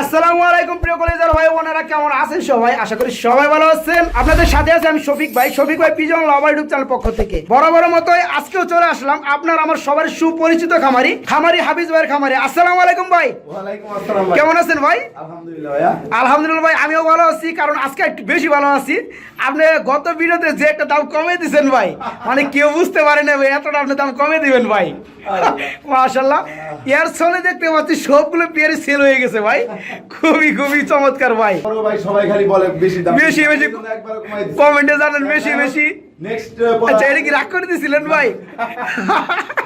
আসসালামু আলাইকুম প্রিয় কলেজের ভাই বোনেরা কেমন আছেন সবাই? আশা করি সবাই ভালো আছেন। আপনাদের সাথে আছে আমি শফিক ভাই। শফিক ভাই পিজন লাভার ইউটিউব চ্যানেল পক্ষ থেকে। বরাবর মতোই আজকেও চলে আসলাম আপনার আমার সবার সুপরিচিত খামারি খামারি হাফিজ ভাইয়ের খামারি। আসসালামু আলাইকুম ভাই। ওয়ালাইকুম আসসালাম ভাই। কেমন আছেন ভাই? আলহামদুলিল্লাহ ভাই আমিও ভালো আছি কারণ আজকে একটু বেশি ভালো আছি। আপনি গত ভিডিওতে যে একটা দাম কমে দিয়েছেন ভাই মানে কেউ বুঝতে পারে না ভাই এতটা আপনি দাম কমে দিবেন ভাই। মাশাল্লাহ এর ছলে দেখতে পাচ্ছি সবগুলো পেয়ারে সেল হয়ে গেছে ভাই। খুবই খুবই চমৎকার ভাই। ভাই। সবাই খালি বলে বেশি দাম। বেশি, বেশি। কমেন্টে জানেন বেশি বেশি। নেক্সট আচ্ছা এটা কি রাগ করে দিয়েছিলেন ভাই?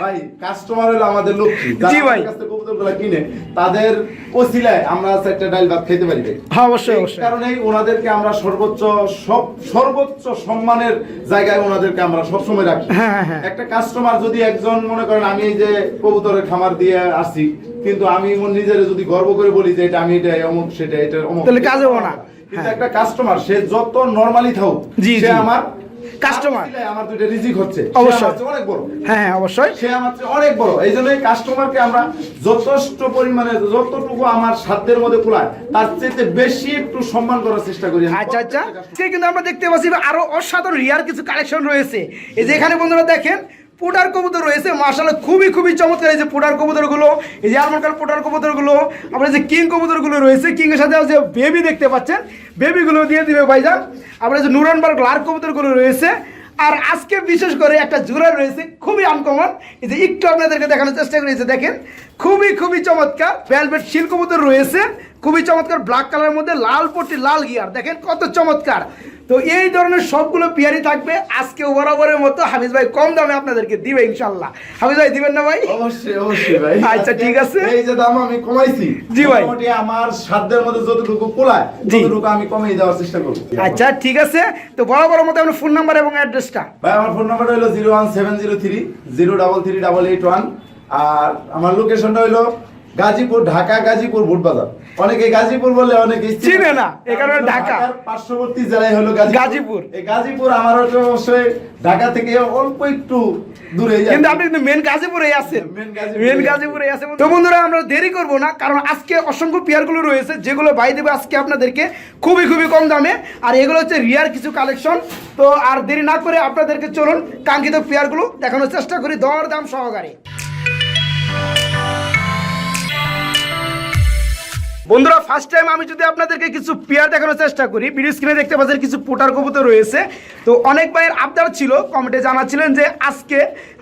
ভাই কাস্টমার হলো আমাদের লক্ষ্মী। জি ভাই। কাছ কবুতরগুলো কিনে তাদের ওসিলায় আমরা একটা ডাল ভাত খেতে পারি হ্যাঁ অবশ্যই ওনাদেরকে আমরা সর্বোচ্চ সব সর্বোচ্চ সম্মানের জায়গায় ওনাদেরকে আমরা সবসময় রাখি। হ্যাঁ, হ্যাঁ, হ্যাঁ। একটা কাস্টমার যদি একজন মনে করেন আমি এই যে কবুতরের খামার দিয়ে আসছি কিন্তু আমি নিজের যদি গর্ব করে বলি যে এটা আমি এটা অমুক সেটা এটা অমুক তাহলে কাজ হব না। কিন্তু হ্যাঁ। একটা কাস্টমার সে যত নরমালি থাকুক সে আমার Customer। আমার দুইটা রিজিক হচ্ছে। অবশ্যই। অনেক বড়। হ্যাঁ হ্যাঁ অবশ্যই। সে আমার অনেক বড়। এই জন্য কাস্টমারকে আমরা যথেষ্ট পরিমাণে যতটুকু আমার সাধ্যের মধ্যে কুলায় তার চেয়ে বেশি একটু সম্মান করার চেষ্টা করি। আচ্ছা আচ্ছা। সে কিন্তু আমরা দেখতে পাচ্ছি আরও অসাধারণ রিয়ার কিছু কালেকশন রয়েছে। এই যে এখানে বন্ধুরা দেখেন পুটার কবুতর রয়েছে মার্শাল খুবই খুবই চমৎকার এই যে পুটার কবুতরগুলো, এই যে আলমকাল পুটার কবুতরগুলো আপনার যে কিং কবুতরগুলো রয়েছে, কিংয়ের সাথে যে বেবি দেখতে পাচ্ছেন, বেবিগুলো দিয়ে দিবে ভাইজান। আপনার যে নুরানবার্গ লার কবুতরগুলো রয়েছে, আর আজকে বিশেষ করে একটা জোড়া রয়েছে, খুবই আনকমন এই যে একটু আপনাদেরকে দেখানোর চেষ্টা করেছে দেখেন খুবই খুবই চমৎকার। ভেলভেট শিল্ক মধ্যে রয়েছে। খুবই চমৎকার ব্ল্যাক কালারের মধ্যে লাল পট্টি লাল গিয়ার দেখেন কত চমৎকার। তো এই ধরনের সবগুলো পিয়ারি থাকবে। আজকে বরাবরের মতো হামিজ ভাই কম দামে আপনাদেরকে দিবে ইনশাল্লাহ হামিজ ভাই দিবেন না ভাই? অবশ্যই অবশ্যই ভাই। আচ্ছা ঠিক আছে। এই যে দাম আমি কমাইছি জি ভাই। মোটামুটি আমার সাধ্যের মধ্যে যতটুকু পোলায় ততটুকু আমি কমিয়ে দেওয়ার চেষ্টা করব। আচ্ছা ঠিক আছে। তো বরাবরের মতো আপনার ফোন নাম্বার এবং অ্যাড্রেসটা ভাই আমার ফোন নাম্বার হলো 01703033881 আর আমার লোকেশনটা হইল গাজীপুর ঢাকা গাজীপুর ভুটবাজার অনেকে গাজীপুর বলে অনেকে চিনে না, এই কারণে ঢাকা। পার্শ্ববর্তী জেলায় হলো গাজীপুর। এই গাজীপুর আমার অবশ্যই ঢাকা থেকে অল্প একটু দূরে কিন্তু আপনি কিন্তু মেন গাজীপুরে আছেন। মেন গাজীপুরে মেন গাজীপুরে আছেন তো বন্ধুরা আমরা দেরি করব না কারণ আজকে অসংখ্য পেয়ারগুলো রয়েছে যেগুলো বাই দেবে আজকে আপনাদেরকে খুবই খুবই কম দামে। আর এগুলো হচ্ছে রিয়ার কিছু কালেকশন তো আর দেরি না করে আপনাদেরকে চলুন কাঙ্ক্ষিত পেয়ারগুলো দেখানোর চেষ্টা করি দর দাম সহকারে। বন্ধুরা ফার্স্ট টাইম আমি যদি আপনাদেরকে কিছু পেয়ার দেখানোর চেষ্টা করি ভিডিও স্ক্রিনে দেখতে পাচ্ছেন কিছু পোটার কবুতর রয়েছে তো অনেক ভাইয়ের আবদার ছিল কমেন্টে জানাচ্ছিলেন যে আজকে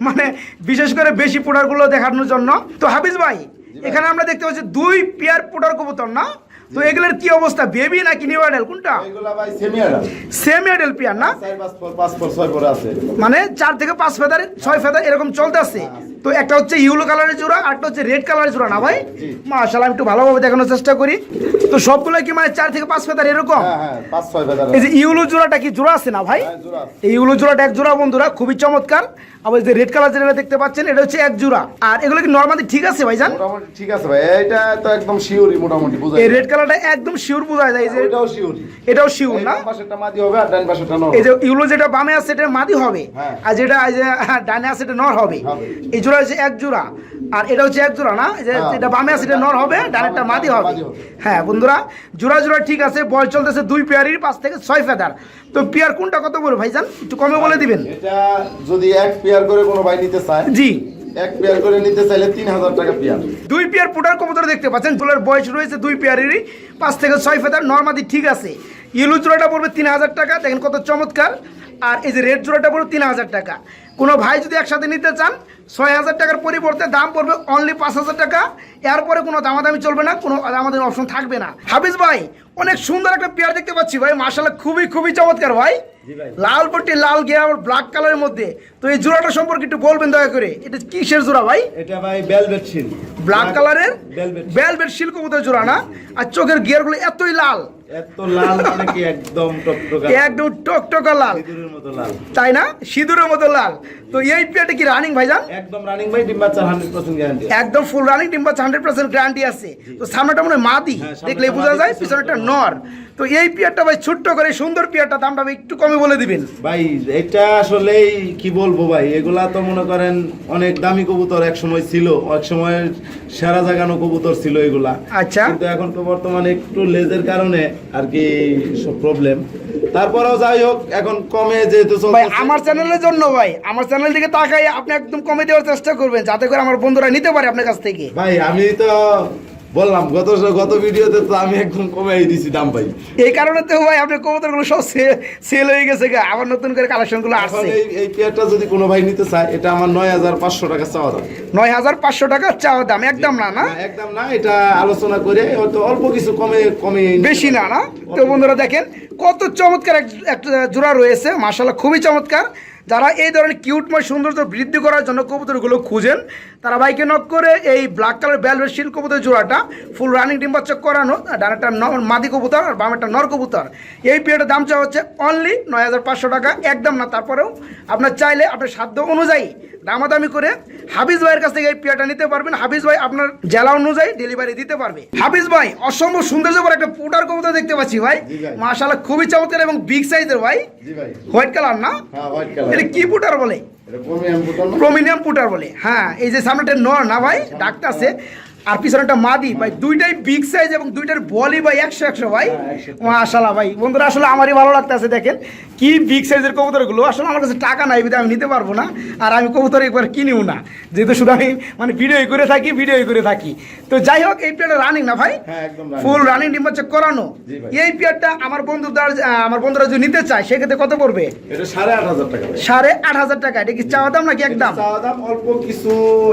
মানে বিশেষ করে বেশি পোটারগুলো দেখানোর জন্য তো হাফিজ ভাই এখানে আমরা দেখতে পাচ্ছি দুই পেয়ার পোটার কবুতর না তো এগুলোর কি অবস্থা বেবি নাকি নিউ অ্যাডেল কোনটা এগুলা ভাই সেমিয়ার সেমি অ্যাডেল পেয়ার না মানে চার থেকে পাঁচ ফেদার ছয় ফেদার এরকম চলতে আছে তো একটা হচ্ছে ইউলো কালারের জোড়া আর একটা হচ্ছে রেড কালারের জোড়া না ভাই। মাশাআল্লাহ আমি একটু ভালোভাবে দেখানোর চেষ্টা করি। তো সবগুলো কি মানে চার থেকে পাঁচ ফেদার এরকম? হ্যাঁ হ্যাঁ এই যে ইউলো জোড়াটা কি জোড়া আছে না ভাই? হ্যাঁ। এই ইউলো জোড়াটা এক জোড়া বন্ধুরা খুবই চমৎকার। আবার যে রেড কালার যেটা দেখতে পাচ্ছেন এটা হচ্ছে এক জোড়া আর এগুলো কি নর্মালি ঠিক আছে ভাইজান? মোটামুটি ঠিক আছে ভাই এটা তো একদম শিওরই মোটামুটি বুঝা এই রেড কালারটা একদম শিওর বোঝা যায় এই যে এটাও শিওরই। এটাও শিওর না? পাশেরটা মাদি হবে আর ডান পাশেরটা নর এই যে ইউলো যেটা বামে আছে এটা মাদি হবে। আর যেটা এই যে ডানে আছে এটা নর হবে। হবে। এই জোড়া হচ্ছে এক জোড়া। আর এটা হচ্ছে এক জোড়া না? যে হ্যাঁ। এটা বামে আছে এটা নর হবে ডানেরটা মাদি হবে। হ্যাঁ বন্ধুরা জোড়া জোড়া ঠিক আছে বয়স চলতেছে দুই পেয়ারির পাঁচ থেকে ছয় ফেদার। তো পেয়ার কোনটা কত করে ভাইজান? একটু কমে বলে দিবেন। এটা যদি এক পেয়ার করে কোনো ভাই নিতে চায় জি। এক পেয়ার করে নিতে চাইলে তিন হাজার টাকা পেয়ার। দুই পেয়ার পুটার কবুতর দেখতে পাচ্ছেন ফুলের বয়স রয়েছে দুই পেয়ারেরই, পাঁচ থেকে ছয় ফেদার, নর্মাদি ঠিক আছে। ইয়েলো জোড়াটা পড়বে তিন হাজার টাকা, দেখেন কত চমৎকার। আর এই যে রেড জোড়াটা পড়বে তিন হাজার টাকা। কোনো ভাই যদি একসাথে নিতে চান, ছয় হাজার টাকার পরিবর্তে দাম পড়বে অনলি পাঁচ হাজার টাকা। এরপরে কোনো দামাদামি চলবে না, কোনো আমাদের অপশন থাকবে না। হাফিজ ভাই, অনেক সুন্দর একটা পেয়ার দেখতে পাচ্ছি ভাই মার্শাল্লাহ খুবই খুবই চমৎকার ভাই। লাল পট্টি লাল গিয়া আর ব্ল্যাক কালারের মধ্যে। তো এই জোড়াটা সম্পর্কে একটু বলবেন দয়া করে। এটা কিসের জোড়া ভাই? এটা ভাই বেলভেট শিল ব্ল্যাক কালারের. ভেলভেট শিল কবুতর জোড়া না? আর চোখের গিয়ারগুলো এতই লাল। এত লাল মানে কি একদম টকটকা একদম টকটকা লাল। সিঁদুরের মতো লাল। তাই না? সিঁদুরের মতো লাল। তো এই পেয়ারটা কি রানিং ভাইজান? একদম রানিং ভাই ডিম বাচ্চা হান্ড্রেড পার্সেন্ট গ্যারান্টি একদম ফুল রানিং ডিম বাচ্চা হান্ড্রেড পার্সেন্ট গ্যারান্টি আছে। তো সামনেটা মনে মাদি। হ্যাঁ, দেখলে বোঝা যায় পিছনেটা পিছনেটা নর। নর। তো এই পেয়ারটা ভাই ছোট্ট করে সুন্দর পেয়ারটা দামটা একটু কমে বলে দিবেন। ভাই এটা আসলেই কি বলব ভাই এগুলা তো মনে করেন অনেক দামি কবুতর এক সময় ছিল এক সময় সেরা জাগানো কবুতর ছিল এগুলা। আচ্ছা। কিন্তু এখন তো বর্তমানে একটু লেজের কারণে আর কি সব প্রবলেম তারপরেও যাই হোক এখন কমে যেহেতু ভাই আমার চ্যানেলের জন্য ভাই আমার চ্যানেল থেকে তাকাই আপনি একদম কমে দেওয়ার চেষ্টা করবেন যাতে করে আমার বন্ধুরা নিতে পারে আপনার কাছ থেকে। ভাই আমি তো বললাম গত গত ভিডিওতে তো আমি একদম কমেই দিছি দাম ভাই। এই কারণে তো ভাই আপনার কবুতরগুলো সব সেল হয়ে গেছে গা। আবার নতুন করে কালেকশনগুলো আসছে। এই এই পেয়ারটা যদি কোনো ভাই নিতে চায় এটা আমার নয় হাজার পাঁচশো টাকা চাওয়া দাম। নয় হাজার পাঁচশো টাকা চাওয়া দাম একদম না না? না, একদম না এটা আলোচনা করে হয়তো অল্প কিছু কমে কমে বেশি না না? তো বন্ধুরা দেখেন কত চমৎকার একটা জোড়া রয়েছে মাসাল্লাহ খুবই চমৎকার। যারা এই ধরনের কিউটময় সৌন্দর্য বৃদ্ধি করার জন্য কবুতরগুলো খুঁজেন তারা বাইকে নক করে এই ব্ল্যাক কালার ব্যালভেট শিল কবুতর জোড়াটা ফুল রানিং ডিম বাচ্চা করানো ডানাটা মাদি কবুতর আর বামেরটা নর কবুতর। এই পিরিয়ডের দাম চাওয়া হচ্ছে অনলি নয় হাজার পাঁচশো টাকা একদম না তারপরেও আপনার চাইলে আপনার সাধ্য অনুযায়ী দামাদামি করে হাবিজ ভাইয়ের কাছ থেকে এই পেয়ারটা নিতে পারবেন। হাবিজ ভাই আপনার জেলা অনুযায়ী ডেলিভারি দিতে পারবে। হাবিজ ভাই অসম্ভব সৌন্দর্য করে একটা পুটার কবুতর দেখতে পাচ্ছি ভাই। জি খুবই চমৎকার এবং বিগ সাইজের ভাই। হোয়াইট কালার না? হ্যাঁ হোয়াইট কালার এটা কি পুটার বলে? প্রমিনিয়াম পুটার বলে। হ্যাঁ এই যে সামনেটা নর না ভাই? ডাক্তার আছে আর পিছনেটা মাদি ভাই দুইটাই বিগ সাইজ এবং দুইটার বলি ভাই একশো একশো ভাই। হ্যাঁ, 100 মাশাল্লাহ ভাই। বন্ধুরা আসলে আমারই ভালো লাগতেছে দেখেন। কি বিগ সাইজের কবুতরগুলো? আসলে আমার কাছে টাকা নাই আমি নিতে পারব না আর আমি কবুতর একবার কিনিও না। যেহেতু শুধু আমি মানে ভিডিও করে থাকি ভিডিও করে থাকি। তো যাই হোক এই পেয়ারটা রানিং না ভাই? হ্যাঁ। ফুল রানিং ডিম হচ্ছে করানো। এই পেয়ারটা আমার বন্ধুদের আমার বন্ধুরা যদি নিতে চায় সেক্ষেত্রে কত পড়বে? সাড়ে আট হাজার টাকা সাড়ে আট হাজার টাকা। এটা কি চাওয়া দাম নাকি একদম? চাওয়া দাম অল্প কিছু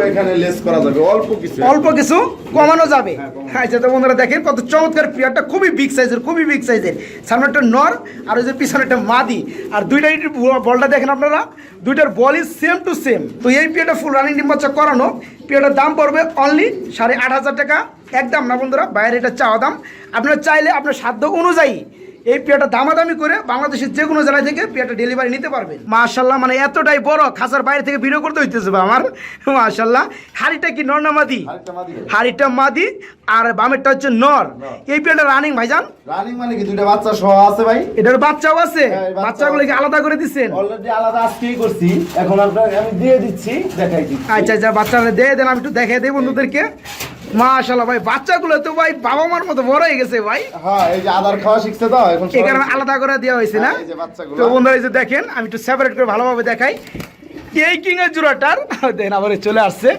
এখানে লেস করা যাবে অল্প কিছু। অল্প কিছু? কমানো যাবে। আচ্ছা তো বন্ধুরা দেখেন কত চমৎকার পিয়ারটা, খুবই বিগ সাইজের খুবই বিগ সাইজের সামনে একটা নর আর ওই যে পিছনে একটা মাদি। আর দুইটাই বলটা দেখেন আপনারা, দুইটার বল বলই সেম টু সেম তো এই পিয়ারটা ফুল রানিং ডিম বাচ্চা করানো। পিয়ারটার দাম পড়বে অনলি সাড়ে আট হাজার টাকা। একদম না বন্ধুরা, বাইরে এটা চাওয়া দাম। আপনারা চাইলে আপনার সাধ্য অনুযায়ী এই পেয়ারটা দামাদামি করে বাংলাদেশের যে কোনো জেলা থেকে পেয়ারটা ডেলিভারি নিতে পারবেন মাশাল্লাহ মানে এতটাই বড় খাসার বাইরে থেকে ভিডিও করতে হইতেছে আমার। মাশাল্লাহ হাড়িটা কি নর না মাদি? হাড়িটা মাদি আর বামেরটা হচ্ছে নর। এই পেয়াটা রানিং ভাইজান? রানিং মানে কি দুইটা বাচ্চা সহ আছে ভাই? এটার বাচ্চাও আছে? হ্যাঁ, বাচ্চাগুলো কি আলাদা করে দিচ্ছেন? অলরেডি আলাদা আজকেই করছি। এখন আপনাকে আমি দিয়ে দিচ্ছি দেখাই দিচ্ছি। আচ্ছা আচ্ছা বাচ্চারা দিয়ে দেন আমি একটু দেখাই দিই বন্ধুদেরকে। মাশাল্লাহ ভাই বাচ্চাগুলো তো ভাই বাবা মার মতো বড় হয়ে গেছে ভাই। হ্যাঁ এই যে আদার খাওয়া শিখছে তো এখন এই কারণে আলাদা করে দেওয়া হয়েছে না? হ্যাঁ, এই যে বাচ্চাগুলো। তো বন্ধুরা এই যে দেখেন আমি একটু সেপারেট করে ভালোভাবে দেখাই। এই কিং এর জোড়াটার দেখেন আবার চলে আসছে।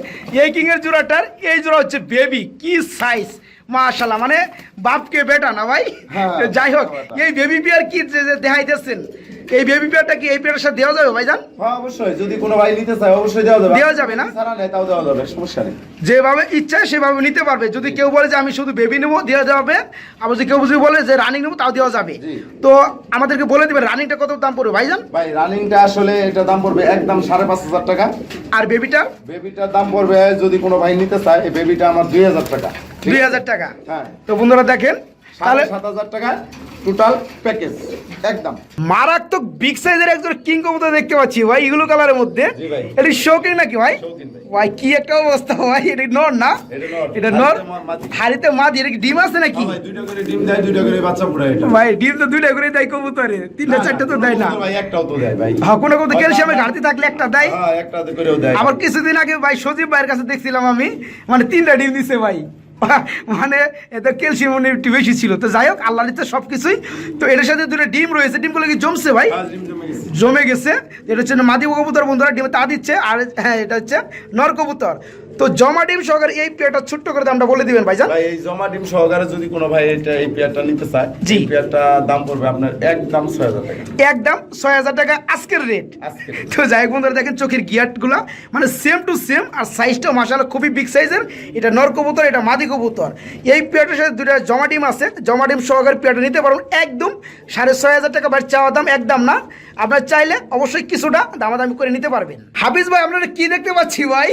এই কিং এর জোড়াটার এই জোড়া হচ্ছে বেবি কি সাইজ মাশাল্লাহ মানে বাপকে বেটা না ভাই? হ্যাঁ, যাই হোক এই বেবি পেয়ার কি দেখাইতেছেন? এই বেবি পেয়ারটা কি এই পেয়ারের সাথে দেওয়া যাবে ভাইজান? হ্যাঁ অবশ্যই। যদি কোনো ভাই নিতে চায় অবশ্যই দেওয়া যাবে। দেওয়া যাবে না? ছাড়া নেয় তাও দেওয়া যাবে সমস্যা নেই। যেভাবে ইচ্ছা সেভাবে নিতে পারবে। যদি কেউ বলে যে আমি শুধু বেবি নেব দেওয়া যাবে। আবার যদি কেউ যদি বলে যে রানিং নেব তাও দেওয়া যাবে। তো আমাদেরকে বলে দিবেন রানিংটা কত দাম পড়বে ভাইজান? ভাই রানিংটা আসলে এটা দাম পড়বে একদম সাড়ে পাঁচ হাজার টাকা। আর বেবিটার বেবিটার দাম পড়বে যদি কোনো ভাই নিতে চায় এই বেবিটা আমার দুই হাজার টাকা। দুই হাজার টাকা। হ্যাঁ। তো বন্ধুরা দেখেন তাহলে সাত হাজার টাকা টোটাল প্যাকেজ একদম। মারাত্মক বিগ সাইজের একজন কিং কবুতর দেখতে পাচ্ছি ভাই ইগুলো কালারের মধ্যে। এটি শৌকিং নাকি ভাই? ভাই। কি একটা অবস্থা ভাই এটি নর না? এটা নর। হাড়িতে মা- মাদি। এটা কি ডিম আছে নাকি? হ্যাঁ ভাই, দুইটা করে ডিম দেয় দুইটা করে বাচ্চা ফুটায় এটা। ভাই ডিম তো দুইটা করে দেয় কবুতরে। তিনটা চারটা তো দেয় না। ভাই একটাও তো দেয় ভাই। হ্যাঁ কোনো কবুতর ক্যালসিয়ামের ঘাটতি থাকলে একটা দেয়। হ্যাঁ একটা করেও দেয়। আবার কিছুদিন আগে ভাই সজীব ভাইয়ের কাছে দেখছিলাম আমি মানে তিনটা ডিম দিছে ভাই। মানে এত ক্যালসিয়াম একটু বেশি ছিল। তো যাই হোক আল্লাহ নিতে সব কিছুই তো এটার সাথে দুটো ডিম রয়েছে। ডিমগুলো কি জমছে ভাই? হ্যাঁ, জমে গেছে। এটা হচ্ছে মাদি কবুতর বন্ধুরা ডিম তা দিচ্ছে। আর হ্যাঁ এটা হচ্ছে নর কবুতর। তো জমা ডিম সহকারে এই পেয়ারটা ছোট্ট করে দামটা বলে দিবেন ভাইজান। ভাই এই জমা ডিম সহকারে যদি কোনো ভাই এটা এই পেয়ারটা নিতে চায় জি। পেয়ারটা দাম পড়বে আপনার একদম ছয় হাজার টাকা। একদম ছয় হাজার টাকা আজকের রেট তো যাই বন্ধুরা দেখেন চোখের গিয়ারগুলো মানে সেম টু সেম আর সাইজটাও মাসালা খুবই বিগ সাইজের এটা নর কবুতর এটা মাদি কবুতর। এই পেয়ারটার সাথে দুটা জমা ডিম আছে। জমা ডিম সহকারে পেয়ারটা নিতে পারবেন একদম সাড়ে ছয় হাজার টাকা বাড়ি চাওয়া দাম একদম না। আপনার চাইলে অবশ্যই কিছুটা দামাদামি করে নিতে পারবেন। হাফিজ ভাই আপনারা কি দেখতে পাচ্ছি ভাই?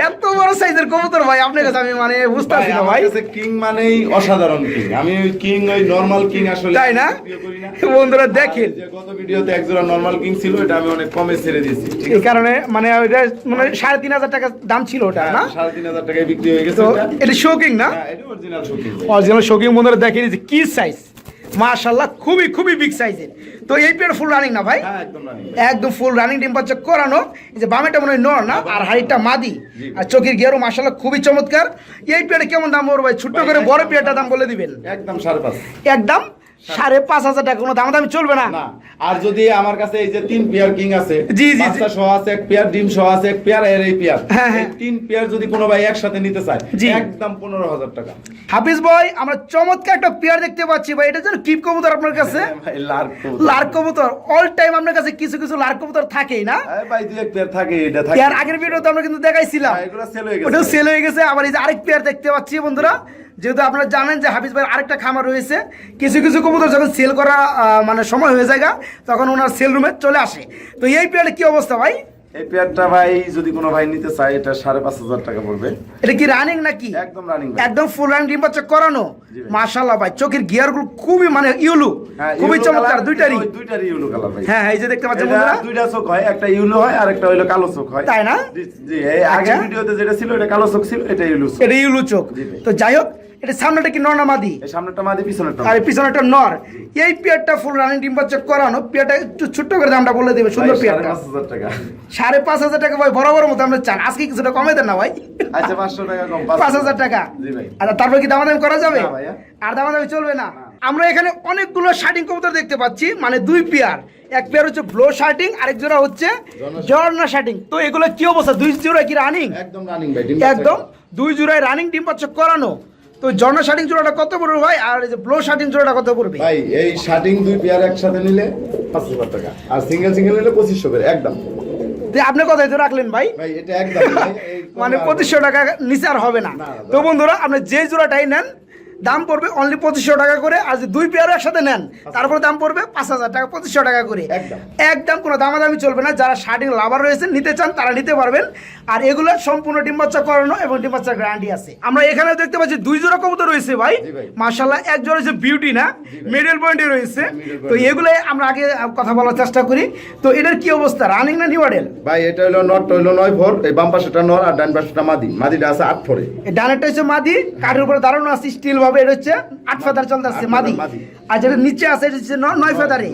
এত বড় সাইজের কবুতর ভাই আপনার কাছে আমি মানে বুঝতে পারছি না ভাই কিং মানেই অসাধারণ কিং। আমি ওই কিং ওই নরমাল কিং আসলে তাই না? বন্ধুরা দেখেন। যে গত ভিডিওতে এক জোড়া নরমাল কিং ছিল এটা আমি অনেক কমে ছেড়ে দিয়েছি এই কারণে মানে ওইটা মানে সাড়ে তিন হাজার টাকা দাম ছিল ওটা না? সাড়ে তিন হাজার টাকায় বিক্রি হয়ে গেছে এটা। শোকিং না? হ্যাঁ, এটা অরিজিনাল শৌখিন অরিজিনাল শোকিং বন্ধুরা দেখেন যে কি সাইজ মাশাল্লাহ খুবই খুবই বিগ সাইজের তো এই পেয়ার ফুল রানিং না ভাই? হ্যাঁ একদম ফুল রানিং টেম্পারেচার করানো। এই যে বামেটা মনে হয় নর না আর হাড়িটা মাদি। আর চোখের গিয়ারও মাশাল্লাহ খুবই চমৎকার। এই পেয়ারে কেমন দাম ওর ভাই? ছোট্ট করে বড় পেয়ারটা দাম বলে দিবেন। একদম সাড়ে পাঁচ। একদম? সাড়ে পাঁচ হাজার টাকা কোনো দাম দামি চলবে না। আর যদি আমার কাছে এই যে তিন পেয়ার কিং আছে জি, জি। বাচ্চা সহ আছে এক পেয়ার ডিম সহ আছে এক পেয়ার এর এই পেয়ার। হ্যাঁ, হ্যাঁ। তিন পেয়ার যদি কোনো ভাই একসাথে নিতে চায় একদম পনেরো হাজার টাকা। হাফিজ ভাই আমরা চমৎকার একটা পেয়ার দেখতে পাচ্ছি ভাই। এটা যেন কিপ কবুতর আপনার কাছে? লার্ক লার্ক কবুতর। অল টাইম আপনার কাছে কিছু কিছু লার্ক কবুতর থাকেই না? ভাই দুই এক পেয়ার থাকে এটা থাকে। আগের ভিডিওতে আমরা কিন্তু দেখাইছিলাম। হ্যাঁ, এগুলো সেল হয়ে গেছে। সেল হয়ে গেছে। আবার এই যে আরেক পেয়ার দেখতে পাচ্ছি বন্ধুরা। যেহেতু আপনারা জানেন যে হাফিজ ভাইয়ের আরেকটা খামার রয়েছে, কিছু কিছু কবুতর যখন সেল করা মানে সময় হয়ে যায় তখন ওনার সেল রুমে চলে আসে। তো এই পেয়ারে কি অবস্থা ভাই? এই পেয়ারটা ভাই যদি কোনো ভাই নিতে চায় এটা সাড়ে পাঁচ হাজার টাকা পড়বে। এটা কি রানিং নাকি? একদম রানিং একদম ফুল রানিং ডিম বাচ্চা করানো। মাশাল্লাহ ভাই। চোখের গিয়ারগুলো খুবই মানে ইউলু খুবই চমৎকার দুইটারই। দুইটারই ইউলো কালার ভাই। হ্যাঁ হ্যাঁ এই যে দেখতে পাচ্ছেন বন্ধুরা। দুইটা চোখ হয় একটা ইউলো হয় আর একটা হইল কালো চোখ হয়। তাই না? জি, এই আগের আচ্ছা। ভিডিওতে যেটা ছিল এটা কালো চোখ ছিল এটা ইউলো চোখ। এটা ইউলু চোখ। তো যাই হোক এটা সামনেটা কি নর্নামাদি এই সামনেটা মাদি পিছনেরটা আর পিছনে একটা নর। এই পেয়ারটা ফুল রানিং ডিম বাচ্চা করানো। পেয়ারটা একটু ছোট্ট করে দামটা বলে দেবে সুন্দর পেয়ারটা। সাড়ে পাঁচ হাজার টাকা ভাই বরাবর মতো আমরা চান। আজকে কিছুটা কমে দেন না ভাই? আচ্ছা পাঁচশো টাকা কম পাঁচ হাজার টাকা। জি ভাই। আর তারপর কি দামাদামি করা যাবে? না। আর দামাদামি চলবে না। আমরা এখানে অনেকগুলো শার্টিং কবুতর দেখতে পাচ্ছি মানে দুই পেয়ার। এক পেয়ার হচ্ছে ব্লো শার্টিং আরেক জোড়া হচ্ছে জর্না শার্টিং তো এগুলো কি অবস্থা? দুই জোড়া কি রানিং একদম রানিং ভাই একদম। দুই জোড়ায় রানিং ডিম পাচ্ছে করানো। তো জর্না শার্টিং জোড়াটা কত পড়বে ভাই? আর এই যে ব্লো শার্টিং জোড়াটা কত পড়বে? ভাই এই শার্টিং দুই পেয়ার একসাথে নিলে পাঁচ হাজার টাকা। আর সিঙ্গেল সিঙ্গেল নিলে পঁচিশশো করে একদম। আপনি কোথায় তো রাখলেন ভাই। মানে পঁচিশশো টাকা নিচে আর হবে না, তো বন্ধুরা আপনি যে জোড়াটাই নেন দাম পড়বে অনলি পঁচিশশো টাকা করে। আর যদি দুই পেয়ার একসাথে নেন তারপর দাম পড়বে পাঁচ হাজার টাকা পঁচিশশো টাকা করে। একদম। কোনো দামাদামি চলবে না। যারা শার্টিং লাভার রয়েছেন নিতে চান তারা নিতে পারবেন। আর এগুলো সম্পূর্ণ ডিম বাচ্চা করানো এবং ডিম বাচ্চার গ্যারান্টি আছে। আমরা এখানে দেখতে পাচ্ছি দুই জোড়া কবুতর রয়েছে ভাই। মার্শাল্লাহ এক জোড়া হচ্ছে বিউটি না মিডল পয়েন্টে রয়েছে। তো এগুলো আমরা আগে কথা বলার চেষ্টা করি। তো এটার কি অবস্থা? রানিং না নিউডেল ভাই এটা হলো নট হলো নয় ভোর। এই বাম পাশেটা নর আর ডান পাশেটা মাদি। মাদিটা আছে আট ফোরে এই ডানেরটা হচ্ছে মাদি। কাঠের উপরে দাঁড়ানো আছে স্টিল ভাবে। এটা হচ্ছে আট ফেদার মাদি। আর যেটা নিচে আছে এটা হচ্ছে নয় ফেদারে।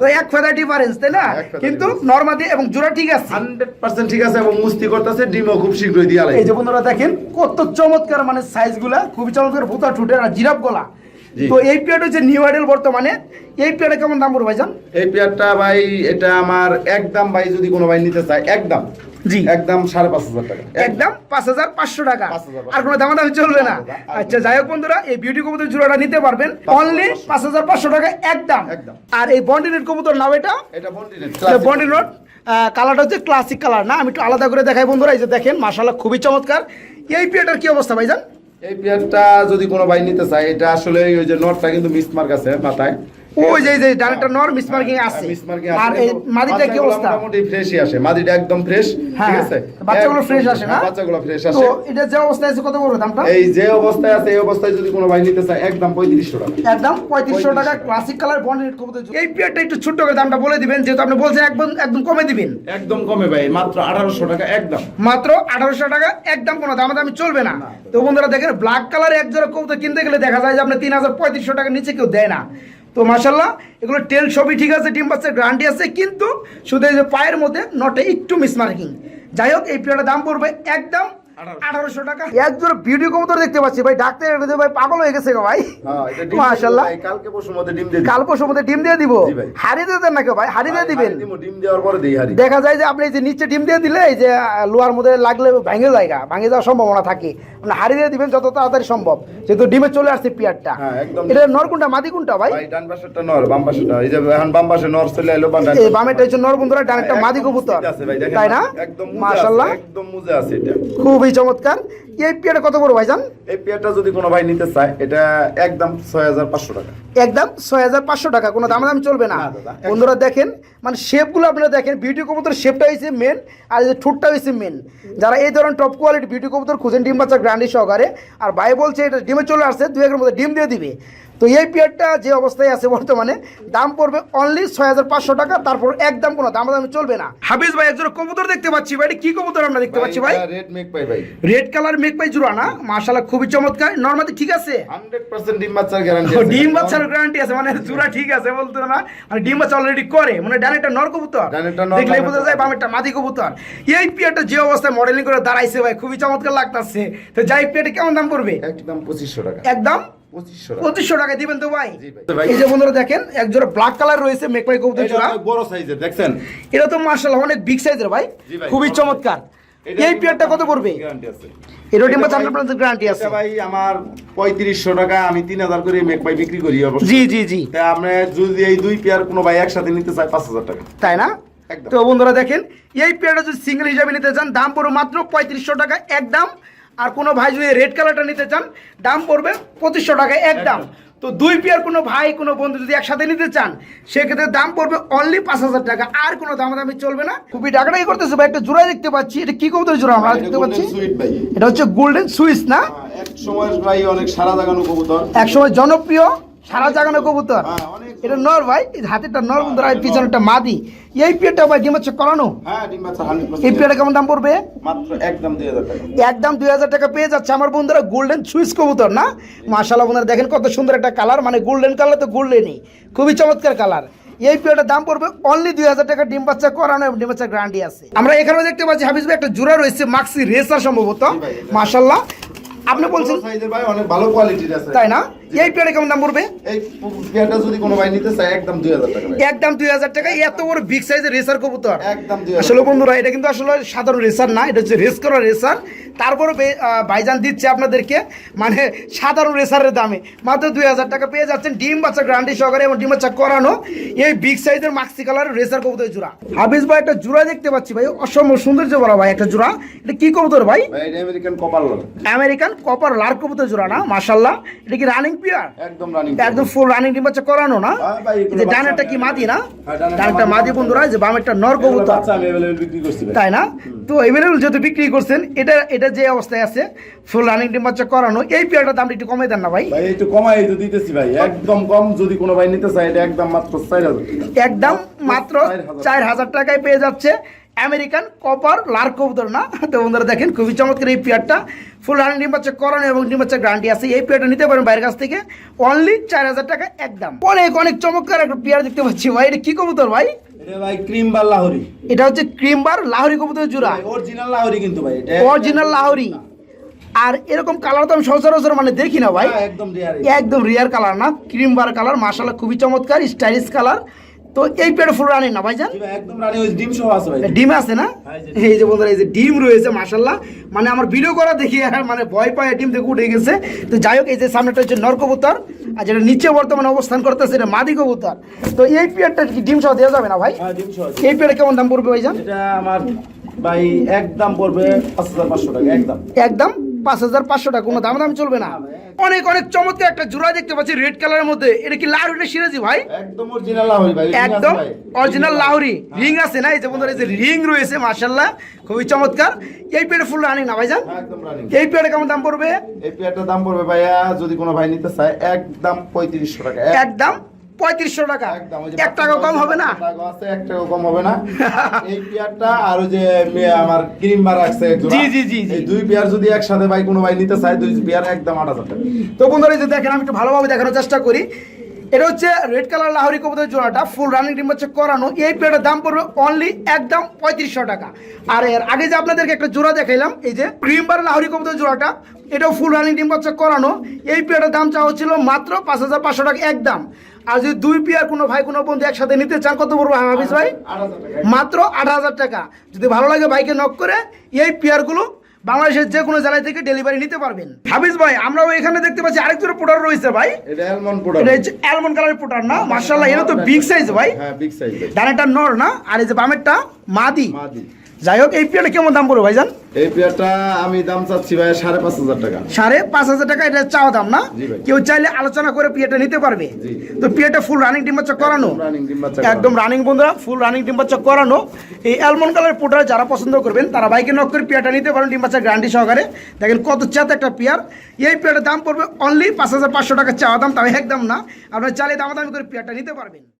তো এক ফেদার ডিফারেন্স তাই না? কিন্তু। নর্মাদি এবং জোড়া ঠিক আছে। হান্ড্রেড পার্সেন্ট ঠিক আছে এবং মুস্তি করতেছে ডিমও খুব শীঘ্রই দিয়ে এই যে বন্ধুরা দেখেন কত চমৎকার মানে সাইজগুলা খুবই চমৎকার ভূতা ঠুটের আর জিরাফ গলা। তো এই পেয়ারটা হচ্ছে নিউ আইডেল বর্তমানে। এই পেয়ারটা কেমন দাম পড়বে ভাইজান? এই পেয়ারটা ভাই এটা আমার একদম ভাই যদি কোনো ভাই নিতে চায় একদম। জি। একদম সাড়ে পাঁচ হাজার টাকা। একদম। পাঁচ হাজার পাঁচশো টাকা। আর কোনো দামাদামি চলবে না। আচ্ছা যাই হোক বন্ধুরা এই বিউটি কবুতর জোড়াটা নিতে পারবেন। অনলি পাঁচ হাজার পাঁচশো টাকা একদম। একদম। আর এই বন্ডিনের কবুতর নাও এটা? এটা বন্ডিনেট বন্ডি নোট কালারটা হচ্ছে ক্লাসিক কালার না? আমি একটু আলাদা করে দেখাই বন্ধুরা এই যে দেখেন মাশাল্লাহ খুবই চমৎকার। এই পেয়ারটার কি অবস্থা ভাইজান? এই পেয়ারটা যদি কোনো ভাই নিতে চায় এটা আসলে ওই যে নটটা কিন্তু মিসমার্ক আছে মাথায়। ওই যে যে নর মিস মার্কিং আছে আর এই মাদিটা কি অবস্থা? মোটামুটি ফ্রেশই আসে। মাদিটা একদম ফ্রেশ হ্যাঁ, ঠিক আছে বাচ্চাগুলো একদম fresh আসে না? হ্যাঁ, বাচ্চাগুলো ফ্রেশ তো এটা যে অবস্থায় আছে কত বড় দামটা? এই যে অবস্থায় আছে এই অবস্থায় যদি কোনো ভাই নিতে চায় একদম পঁয়ত্রিশশো টাকা। একদম পঁয়ত্রিশশো টাকা ক্লাসিক কালার বন্ডেড কবুতর এই পেয়ারটা একটু ছোট্ট করে দামটা বলে দিবেন যেহেতু আপনি বলছেন একদম একদম কমে দিবেন। একদম কমে ভাই মাত্র আঠারোশো টাকা একদম। মাত্র আঠারোশো টাকা একদম কোনো দামাদামি চলবে না। তো বন্ধুরা দেখেন ব্ল্যাক কালার এক জোড়া কবুতর কিনতে গেলে দেখা যায় যে আপনি তিন হাজার পঁয়ত্রিশশো টাকার নিচে কেউ দেয় না। তো মাসাল্লাহ এগুলো টেল সবই ঠিক আছে, ডিম বাচ্চার গ্যারান্টি আছে, কিন্তু শুধু এই যে পায়ের মধ্যে নটে একটু মিসমার্কিং যাই হোক, এই প্লেয়ারের দাম পড়বে একদম আঠারোশো। টাকা। এক ভিডিও কবুতর দেখতে পাচ্ছি ভাই ডাক্তার এটা দিয়ে ভাই পাগল হয়ে গেছে ভাই। হ্যাঁ এটা ডিম মাশাল্লাহ কালকে পরশুর মধ্যে ডিম দিয়ে কাল পরশুর মধ্যে ডিম দিয়ে দিব? জি ভাই। হাড়ি দিয়ে দেন নাকি ভাই হাড়ি দিয়ে দিবেন। ডিম দেওয়ার পরে দিই হাড়ি। দেখা যায় যে আপনি যে নিচে ডিম দিয়ে দিলে এই যে লোহার মধ্যে লাগলে ভেঙে জায়গা ভেঙে যাওয়ার সম্ভাবনা থাকে। আপনি হাড়ি দিয়ে দিবেন যত তাড়াতাড়ি সম্ভব যেহেতু ডিমে চলে আসছে পিয়ারটা। হ্যাঁ, এটা নর কোনটা মাদি কোনটা ভাই? ভাই ডান পাশেরটা নর বাম পাশেরটা। এই যে এখন বাম পাশে নর চলে এলো বা ডান এই পাশে- হচ্ছে নর বন্ধুরা ডানেরটা মাদি কবুতর। মুজে আছে ভাই, দেখেন তাই না? একদম মাশাল্লাহ একদম মুজে আছে এটা। খুব খুবই চমৎকার। এই পেয়ারটা কত বড় ভাইজান? এই পেয়ারটা যদি কোনো ভাই নিতে চায় এটা একদম ছয় হাজার পাঁচশো টাকা। একদম ছয় হাজার পাঁচশো টাকা কোনো দাম চলবে না। বন্ধুরা দেখেন মানে শেপগুলো আপনারা দেখেন বিউটি কবুতর শেপটা হয়েছে মেন আর এই যে ঠোঁটটা হয়েছে মেন যারা এই ধরনের টপ কোয়ালিটি বিউটি কবুতর খুঁজেন ডিম বাচ্চা গ্রান্ডি সহকারে আর ভাই বলছে এটা ডিমে চলে আসছে দু একের মধ্যে ডিম দিয়ে দিবে। তো এই পেয়ারটা যে অবস্থায় আছে বর্তমানে দাম পড়বে অনলি ছয় হাজার পাঁচশো টাকা তারপর একদম কোনো দাম দামি চলবে না। হাফিজ ভাই একজন কবুতর দেখতে পাচ্ছি ভাই কি কবুতর আমরা দেখতে পাচ্ছি ভাই? রেড মেক পাই ভাই। রেড কালার মেক পাই জুড়া না? মাশাল্লাহ খুবই চমৎকার। নর্মালি ঠিক আছে? হান্ড্রেড পার্সেন্ট ডিম বাচ্চার গ্যারান্টি ও, ডিম বাচ্চার গ্যারান্টি আছে মানে জোড়া ঠিক আছে বলতো না। মানে ডিম বাচ্চা অলরেডি করে মানে ডাইরেক্টটা নর কবুতর। দেখলে বোঝা যায় বামেরটা মাদি কবুতর। এই পিয়াটা যে অবস্থায় মডেলিং করে দাঁড়াইছে ভাই খুবই চমৎকার লাগতাছে। তো যাই পিয়াটা কেমন দাম পড়বে? একদম পঁচিশশো টাকা। একদম? পঁচিশশো টাকা। দিবেন তো ভাই? এই যে বন্ধুরা দেখেন এক জোড়া ব্ল্যাক কালার রয়েছে মেকপাই কবুতর জোড়া বড় সাইজের দেখছেন? এটা তো মার্শাল অনেক বিগ সাইজের ভাই। খুবই চমৎকার। এই পিয়ারটা কত পড়বে? এটা ডিম বাচ্চা এটা গ্যারান্টি আছে। ভাই আমার পঁয়ত্রিশশো টাকা আমি তিন হাজার করে মেক পাই বিক্রি করি জি জি জি। আমরা যদি এই দুই পেয়ার কোনো ভাই একসাথে নিতে চাই পাঁচ হাজার টাকা। তাই না। তো বন্ধুরা দেখেন এই পেয়ারটা যদি সিঙ্গেল হিসাবে নিতে চান দাম পড়বে মাত্র পঁয়ত্রিশশো টাকা একদম আর কোনো ভাই যদি রেড কালারটা নিতে চান দাম পড়বে পঁচিশশো টাকা একদম। তো দুই পেয়ার কোনো ভাই কোনো বন্ধু যদি একসাথে নিতে চান সেক্ষেত্রে দাম পড়বে অনলি পাঁচ হাজার টাকা। আর কোনো দামাদামি চলবে না। খুবই টাকাটাই করতেছে ভাই একটা জোড়া দেখতে পাচ্ছি। এটা কি কবুতর জোড়া আমরা দেখতে পাচ্ছি? এটা হচ্ছে গোল্ডেন সুইস না? হ্যাঁ, এক সময় ভাই অনেক সারা জাগানো কবুতর। একসময় জনপ্রিয় সারা জাগানো কবুতর। হ্যাঁ, অনেক এটা নর ভাই হাতেরটা নর বন্ধুরা এই পিছনেরটা মাদি। এই পেয়ারটা ভাই ডিম হচ্ছে করানো? হ্যাঁ এই পেয়ারটা কেমন দাম পড়বে? মাত্র একদম দুই হাজার টাকা। পেয়ে যাচ্ছে। আমার বন্ধুরা গোল্ডেন সুইস কবুতর না? মাশাল্লাহ বন্ধুরা দেখেন কত সুন্দর একটা কালার মানে গোল্ডেন কালার তো গোল্ডেনই খুবই চমৎকার কালার এই পেয়ারটার দাম পড়বে অনলি দুই হাজার টাকা। ডিম বাচ্চা করানো ডিম বাচ্চা গ্যারান্টি আছে। আমরা এখানেও দেখতে পাচ্ছি হাফিজ ভাই একটা জোড়া রয়েছে মাক্সি রেসার সম্ভবত। মাশাল্লাহ আপনি বলছেন ভাই অনেক ভালো কোয়ালিটির আছে। তাই না? এই পেয়ারে কেমন দাম পড়বে? এই পেয়ারটা যদি কোনো ভাই নিতে চায় একদম দুই হাজার টাকা একদম দুই হাজার টাকা। এত বড় বিগ সাইজের রেসার কবুতর। একদম দুই হাজার আসলে বন্ধুরা এটা কিন্তু আসলে সাধারণ রেসার না এটা হচ্ছে রেস করা রেসার তারপরে ভাইজান দিচ্ছে আপনাদেরকে মানে সাধারণ রেসারের দামে। মাত্র দুই হাজার টাকা পেয়ে যাচ্ছেন ডিম বাচ্চা গ্রান্ডি সহকারে এবং ডিম বাচ্চা করানো এই বিগ সাইজের মাক্সি কালার রেসার কবুতর জোড়া। হাফিজ ভাই একটা জোড়া দেখতে পাচ্ছি ভাই। অসম্ভব সৌন্দর্য বলা ভাই একটা জোড়া। এটা কি কবুতর ভাই? আমেরিকান কপার আমেরিকান কপার লার কবুতর জোড়া না মাশাল্লাহ এটা কি রানিং পিয়ার একদম রানিং একদম ফুল রানিং ডিম বাচ্চা করানো না? হ্যাঁ ভাই, এগুলো এই যে ডানেরটা কি মাদি না? হ্যাঁ, ডানেরটা মাদি। বন্ধুরা যে বামেরটা নর কবুতর। তাই না? তো এভেলেবল যেহেতু বিক্রি করছেন এটা এটা যে অবস্থায় আছে ফুল রানিং ডিম বাচ্চা করানো এই পেয়ারটার দামটা একটু কমে দেন না ভাই। ভাই একটু কমাই তো দিতেছি ভাই। একদম কম যদি কোনো ভাই নিতে চায় এটা একদম মাত্র চার হাজার। টাকা একদম মাত্র চার হাজার টাকায় পেয়ে যাচ্ছে। আমেরিকান কপার লার কবুতর না? তো বন্ধুরা দেখেন খুবই চমৎকার এই পেয়ারটা। ফুল রানিং ডিম বাচ্চা করানো এবং ডিম বাচ্চা গ্যারান্টি আছে। এই পেয়ারটা নিতে পারেন বাইরের কাছ থেকে। অনলি চার হাজার টাকা একদম। অনেক অনেক চমৎকার একটা পেয়ার দেখতে পাচ্ছি ভাই। এটা কি কবুতর ভাই? এটা হচ্ছে লাহোরি কবুতর জোড়া। অরিজিনাল লাহোরি কিন্তু ভাই। অরিজিনাল লাহোরি। আর এরকম কালার তো আমি সচরাচর মানে দেখি না ভাই। হ্যাঁ, একদম রিয়ার একদম রিয়ার কালার না। ক্রিম বার কালার মাশাআল্লাহ খুবই চমৎকার স্টাইলিশ কালার তো এই পেয়ার ফুল রানি না ভাইজান? একদম রানি ওই ডিম সহ আছে ভাই ডিম আছে না? হ্যাঁ, এই যে বন্ধুরা এই যে ডিম রয়েছে মাশাল্লাহ মানে আমার ভিডিও করা দেখি আর মানে ভয় পায় ডিম থেকে উঠে গেছে। তো যাই হোক এই যে সামনেটা হচ্ছে নর কবুতর আর যেটা নিচে বর্তমানে অবস্থান করতেছে এটা মাদি কবুতর। তো এই পেয়ারটা কি ডিম সহ দেওয়া যাবে না ভাই? হ্যাঁ এই পেয়ারে কেমন দাম পড়বে ভাইজান? এটা আমার ভাই একদম পড়বে পাঁচ হাজার পাঁচশো টাকা একদম। একদম? পাঁচ হাজার পাঁচশো টাকা কোনো দাম দাম চলবে না। অনেক অনেক চমৎকার একটা জোড়া দেখতে পাচ্ছি রেড কালারের মধ্যে। এটা কি লাল এটা সিরাজি ভাই? একদম অরিজিনাল লাহোরি ভাই একদম অরিজিনাল লাহোরি। রিং আছে না? এই যে বন্ধুরা এই যে রিং রয়েছে মার্শাল্লাহ খুবই চমৎকার। এই পেটে ফুল রানিং না ভাইজান? হ্যাঁ, একদম রানিং এই পেটে কেমন দাম পড়বে? এই পেয়ারটার দাম পড়বে ভাইয়া যদি কোনো ভাই নিতে চায় একদম পঁয়ত্রিশশো টাকা। একদম পঁয়ত্রিশশো টাকা। একদম এক টাকা কম হবে না? টাকা আছে এক টাকা কম হবে না। এই পেয়ারটা আর যে আমার ক্রিম বার রাখছে জি, জি, জি। এই দুই পেয়ার যদি একসাথে ভাই কোনো ভাই নিতে চায় দুই পেয়ার একদম আট হাজার টাকা। তো বন্ধুরা এই যে দেখেন আমি একটু ভালোভাবে দেখানোর চেষ্টা করি। এটা হচ্ছে রেড কালার লাহোরি কবুতর জোড়াটা ফুল রানিং ডিম হচ্ছে করানো। এই পেয়ারের দাম পড়বে অনলি একদম পঁয়ত্রিশশো টাকা। আর এর আগে যে আপনাদেরকে একটা জোড়া দেখাইলাম এই যে ক্রিম বার লাহোরি কবুতর জোড়াটা এটাও ফুল রানিং ডিম হচ্ছে করানো। এই পেয়ারের দাম চাওয়া হচ্ছিল মাত্র পাঁচ হাজার পাঁচশো টাকা একদম। আর যদি দুই পেয়ার কোনো ভাই কোনো বন্ধু একসাথে নিতে চান কত পড়ব হাফিজ ভাই? মাত্র আট হাজার টাকা। যদি ভালো লাগে ভাইকে নক করে এই পেয়ারগুলো বাংলাদেশের যে কোনো জেলায় থেকে ডেলিভারি নিতে পারবেন। হাফিজ ভাই আমরাও এখানে দেখতে পাচ্ছি আরেক জোড়া পোটার রয়েছে ভাই। এটা অ্যালমন্ড পোড়া এটা অ্যালমন্ড কালারের পোটার না মার্শাল্লাহ এটা তো বিগ সাইজ ভাই। হ্যাঁ বিগ সাইজ ভাই। নর না আর এই যে বামেরটা মাদি। মাদি। যাই হোক এই পেয়ারটা কেমন দাম পড়বে ভাইজান? এই পেয়ারটা আমি দাম চাচ্ছি ভাই সাড়ে পাঁচ হাজার টাকা। সাড়ে পাঁচ হাজার টাকা এটা চাওয়া দাম না? কেউ চাইলে আলোচনা করে পিয়াটা নিতে পারবে। তো পিয়াটা ফুল রানিং ডিম বাচ্চা করানো। একদম রানিং বন্ধুরা ফুল রানিং করানো। এই অ্যালমন্ড কালার পোটার যারা পছন্দ করবেন তারা বাইকে নক করে পিয়াটা নিতে পারেন ডিম বাচ্চা গ্যারান্টি সহকারে। দেখেন কত চাত একটা পিয়ার। এই পিয়ারটার দাম পড়বে অনলি পাঁচ হাজার পাঁচশো টাকা চাওয়া দাম তবে একদম না। আপনার চাইলে দামাদামি করে পিয়ারটা নিতে পারবেন।